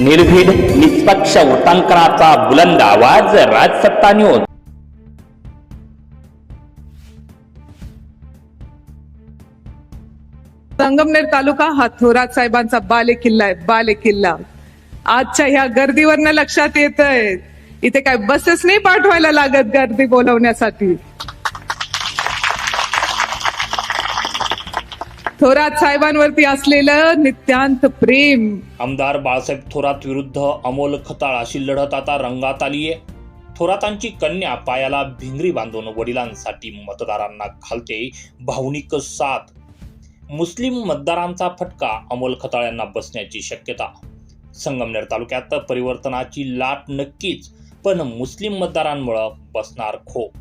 निर्भीड निष्पक्ष वृत्तांकनाचा बुलंद आवाज राजसत्ता न्यूज संगमनेर तालुका हा थोरात साहेबांचा बाले किल्ला आहे बाले किल्ला. आजच्या ह्या गर्दीवरनं लक्षात येत आहे इथे काय बसेस नाही पाठवायला लागत गर्दी बोलवण्यासाठी. थोरात साहेबांवरती असलेलं नित्यांत प्रेम. आमदार बाळासाहेब थोरात विरुद्ध अमोल खताळ अशी लढत आता रंगात आलीये थोरातांची कन्या पायाला भिंगरी बांधून वडिलांसाठी मतदारांना घालते भावनिक साथ. मुस्लिम मतदारांचा फटका अमोल खताळ यांना बसण्याची शक्यता. संगमनेर तालुक्यात परिवर्तनाची लाट नक्कीच पण मुस्लिम मतदारांमुळं बसणार खो.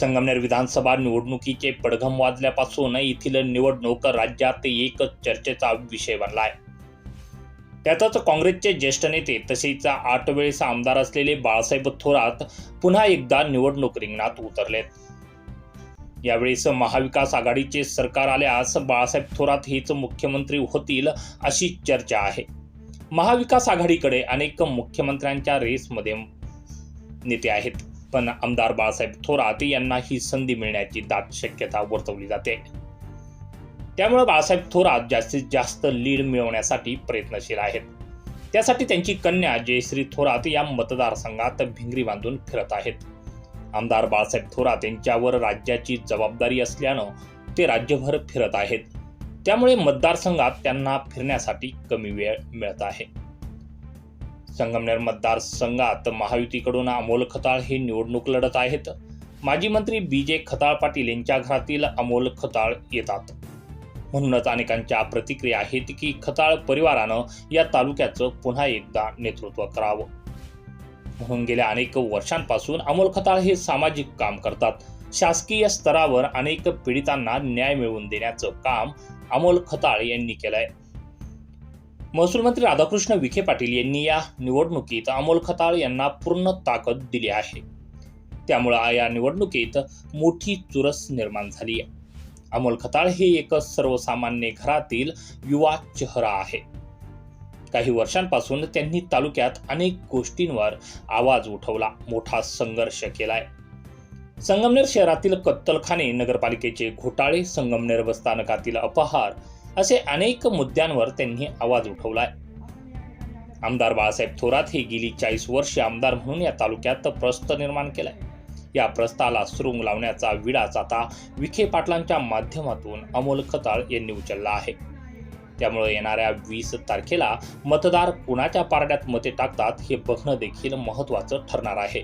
संगमनेर विधानसभा निवडणुकीचे पडघम वाजल्यापासून येथील निवडणूक राज्यात एक चर्चेचा विषय बनलाय. त्यातच काँग्रेसचे ज्येष्ठ नेते तसेच आठ वेळेस आमदार असलेले बाळासाहेब थोरात पुन्हा एकदा निवडणूक रिंगणात उतरलेत. यावेळेस महाविकास आघाडीचे सरकार आल्यास बाळासाहेब थोरात हेच मुख्यमंत्री होतील अशी चर्चा आहे. महाविकास आघाडीकडे अनेक मुख्यमंत्र्यांच्या रेसमध्ये नेते आहेत. पण आमदार बाळासाहेब थोरात यांना ही संधी मिळण्याची दाट शक्यता वर्तवली जाते. त्यामुळे बाळासाहेब थोरात जास्तीत जास्त लीड मिळवण्यासाठी प्रयत्नशील आहेत. त्यासाठी त्यांची कन्या जयश्री थोरात या मतदारसंघात भिंगरी बांधून फिरत आहेत. आमदार बाळासाहेब थोरात यांच्यावर राज्याची जबाबदारी असल्यानं ते राज्यभर फिरत आहेत. त्यामुळे मतदारसंघात त्यांना फिरण्यासाठी कमी वेळ मिळत आहे. संगमनेर मतदारसंघात महायुतीकडून अमोल खताळ हे निवडणूक लढत आहेत. माजी मंत्री बी जे खताळ पाटील यांच्या घरातील अमोल खताळ येतात. म्हणूनच अनेकांच्या प्रतिक्रिया आहेत की खताळ परिवारानं या तालुक्याचं पुन्हा एकदा नेतृत्व करावं. म्हणून गेल्या अनेक वर्षांपासून अमोल खताळ हे सामाजिक काम करतात. शासकीय स्तरावर अनेक पीडितांना न्याय मिळवून देण्याचं काम अमोल खताळ यांनी केलंय. महसूल मंत्री राधाकृष्ण विखे पाटील यांनी या निवडणुकीत अमोल खताळ यांना पूर्ण ताकद दिली आहे. त्यामुळं या निवडणुकीत मोठी चुरस निर्माण झाली आहे. अमोल खताळ हे एक सर्वसामान्य घरातील युवा चेहरा आहे. काही वर्षांपासून त्यांनी तालुक्यात अनेक गोष्टींवर आवाज उठवला मोठा संघर्ष केलाय. संगमनेर शहरातील कत्तलखाने नगरपालिकेचे घोटाळे संगमनेर बसस्थानकातील अपहार असे अनेक मुद्द्यांवर त्यांनी आवाज उठवलाय. आमदार बाळासाहेब थोरात हे गेली चाळीस वर्षे आमदार म्हणून या तालुक्यात प्रस्त निर्माण केलाय. या प्रस्ताला सुरुंग लावण्याचा विडाच आता विखे पाटलांच्या माध्यमातून अमोल खताळ यांनी उचलला आहे. त्यामुळे येणाऱ्या वीस तारखेला मतदार कुणाच्या पारड्यात मते टाकतात हे बघणं देखील महत्वाचं ठरणार आहे.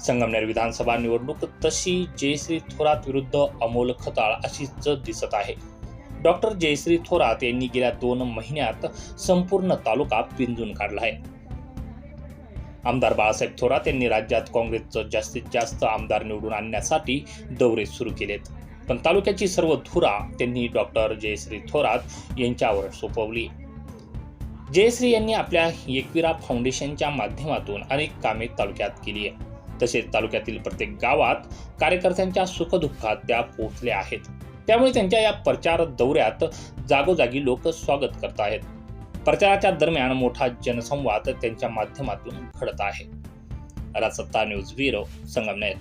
संगमनेर विधानसभा निवडणूक तशी जयश्री थोरात विरुद्ध अमोल खताळ अशीच दिसत आहे. डॉक्टर जयश्री थोरात यांनी गेल्या दोन महिन्यात संपूर्ण तालुका पिंजून काढला आहे. आमदार बाळासाहेब थोरात यांनी राज्यात काँग्रेसचं जास्तीत जास्त आमदार निवडून आणण्यासाठी दौरे सुरू केलेत. पण तालुक्याची सर्व धुरा त्यांनी डॉक्टर जयश्री थोरात यांच्यावर सोपवली. जयश्री यांनी आपल्या एकविरा फाउंडेशनच्या माध्यमातून अनेक कामे तालुक्यात केली आहे तसेच तालुक्यातील प्रत्येक गावात कार्यकर्त्यांच्या सुखदुःखात त्या पोहोचल्या आहेत. त्यामुळे त्यांच्या या प्रचार दौऱ्यात जागोजागी लोक स्वागत करत आहेत. प्रचाराच्या दरम्यान मोठा जनसंवाद त्यांच्या माध्यमातून घडत आहे. Rajsatta news bureau Sangamner.